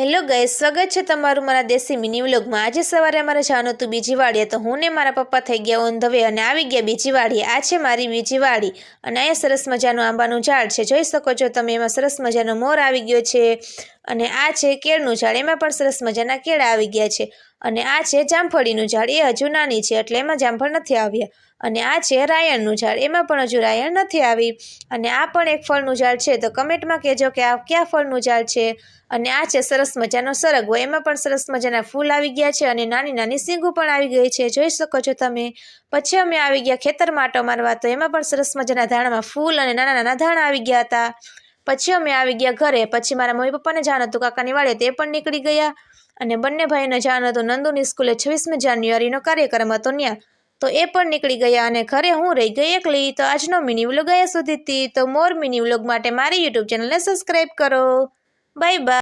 Hello guys, સ્વાગત છે તમારું મારા દેશી મિની વ્લોગમાં. આજે સવારે અમારે જવાનું હતું બીજી વાડીએ તો હું ને મારા પપ્પા થઈ ગયા ઓન ધવે અને આવી ગયા બીજી વાડીએ આ છે મારી બીજી વાડી અને અહીંયા સરસ મજાનું આંબાનું ઝાડ છે. જોઈ શકો છો તમે, એમાં સરસ મજાનો મોર આવી ગયો છે. અને આ છે કેળનું ઝાડ. એમાં પણ સરસ મજાના કેળા આવી ગયા છે. અને આ છે જામફળીનું ઝાડ. એ હજુ નાની છે એટલે એમાં જામફળ નથી આવ્યા. અને આ છે રાયણનું ઝાડ. એમાં પણ હજુ રાયણ નથી આવી. અને આ પણ એક ફળનું ઝાડ છે. તો કમેન્ટમાં કહેજો કે આ કયા ફળનું ઝાડ છે? અને આ છે સરસ મજાનો સરગવો. એમાં પણ સરસ મજાના ફૂલ આવી ગયા છે અને નાની નાની સીંગું પણ આવી ગઈ છે. જોઈ શકો છો તમે. પછી અમે આવી ગયા ખેતરમાં આટો મારવા. તો એમાં પણ સરસ મજાના ધાણામાં ફૂલ અને નાના નાના ધાણા આવી ગયા હતા. પછી અમે આવી ગયા ઘરે. પછી મારા મમ્મી પપ્પાને જાણ હતું, કાકાની વાડે તે પણ નીકળી ગયા. અને બંને ભાઈને જાણ હતું, નંદુની સ્કૂલે છવ્વીસમી જાન્યુઆરીનો કાર્યક્રમ હતો ત્યાં. તો એ પણ નીકળી ગયા અને ઘરે હું રહી ગઈ એકલી. તો આજનો મિની વ્લોગ અહીંયા સુધી હતી. તો મોર મિની વ્લોગ માટે મારી યુટ્યુબ ચેનલને સબસ્ક્રાઈબ કરો. Bye bye